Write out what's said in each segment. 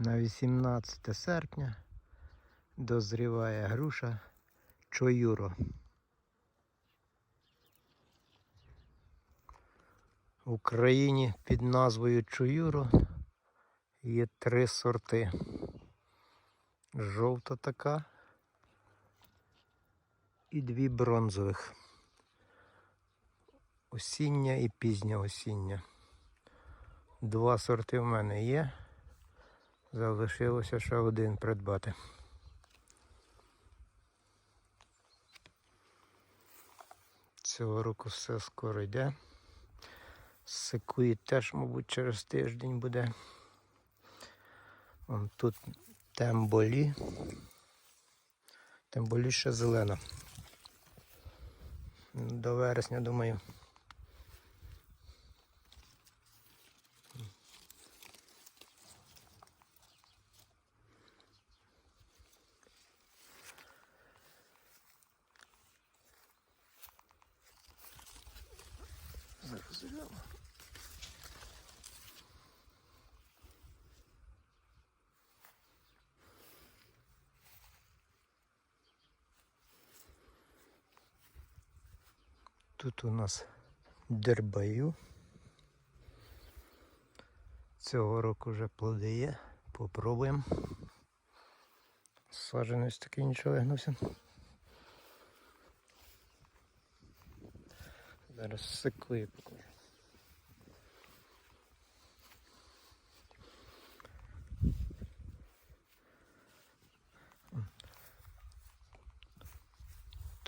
На 18 серпня дозріває груша Чоюро. В Україні під назвою Чоюро є три сорти. Жовта така і дві бронзових. Осіння і пізня осіння. Два сорти в мене є. Залишилося ще один придбати. Цього року все скоро йде. Секує теж, мабуть, через тиждень буде. Вон тут темболі. Темболі ще зелена. До вересня, думаю. Зараз. Тут у нас дербаю. Цього року вже плоди. Попробуємо. Саджанець такий нічого вигнувся. Зараз секую покажу.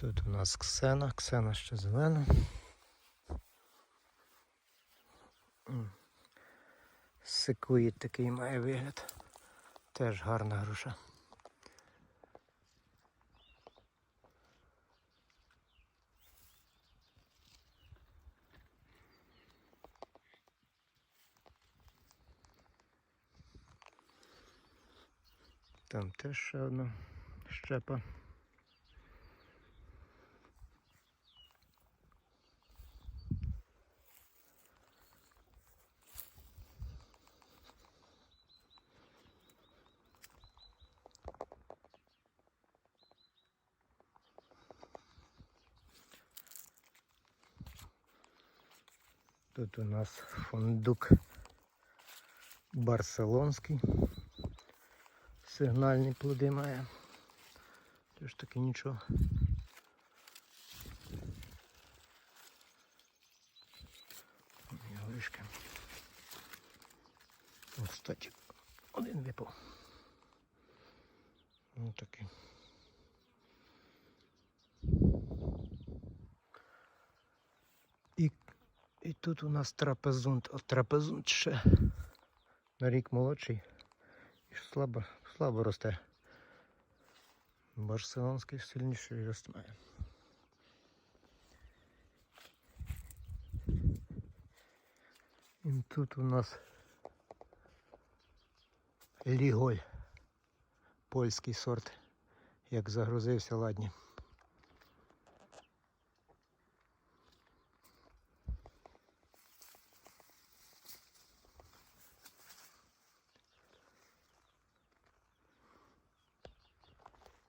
Тут у нас ксена, ксена ще зелена. Секуїт такий має вигляд. Теж гарна груша. Там теж ще одна щепа. Тут у нас фундук барселонський. Сигнальні плоди має. Тож таки нічого. Ось, один випав. Ось такий. І, і тут у нас трапезунт. От трапезунт ще на рік молодший. І слабо, слабо росте. Барселонський сильніший рост має. І тут у нас ліголь. Польський сорт. Як загрузився ладні.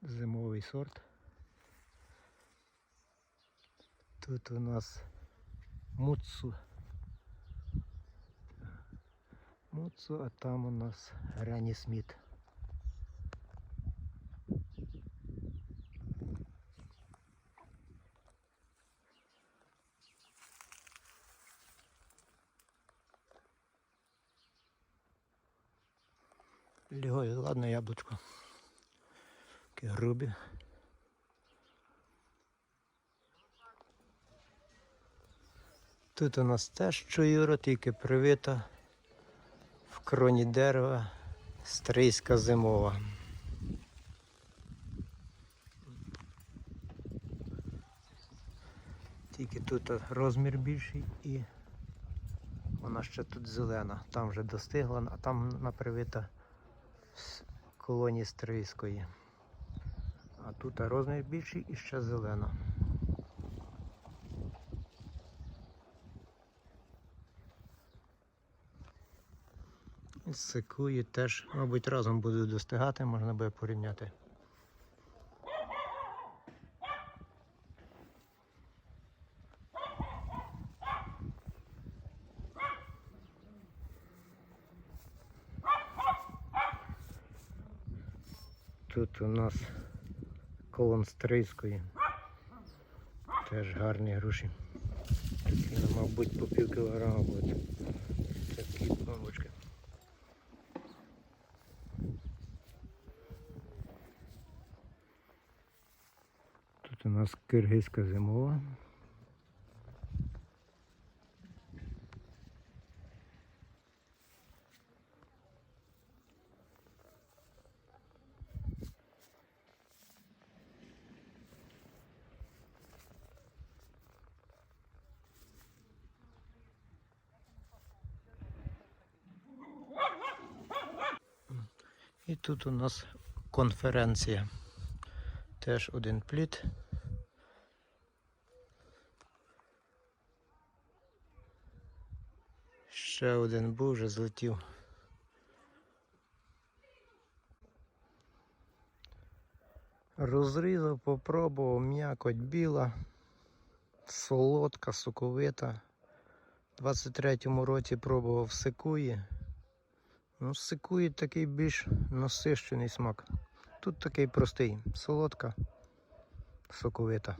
Зимовий сорт. Тут у нас муцу. Муцу, а там у нас Грані Сміт. Лігой, ладно яблучко. Такі грубі. Тут у нас теж чуюра, тільки привита в кроні дерева стрийська зимова. Тільки тут розмір більший і вона ще тут зелена. Там вже достигла, а там вона привита з колонії стрийської. А тут розмір більший і ще зелена. Секує теж, мабуть, разом будуть достигати, можна буде порівняти. Тут у нас колон стрийської. Теж гарні груші. Такі, ну, мабуть, по пів кілограма будуть. Такі бомбочки. Тут у нас киргизька зимова. І тут у нас конференція. Теж один плід. Ще один був, вже злетів. Розрізав, попробував, м'якоть біла, солодка, соковита. У 23-му році пробував в секуї. Ну, Сикує такий більш насищений смак. Тут такий простий, солодка, соковита.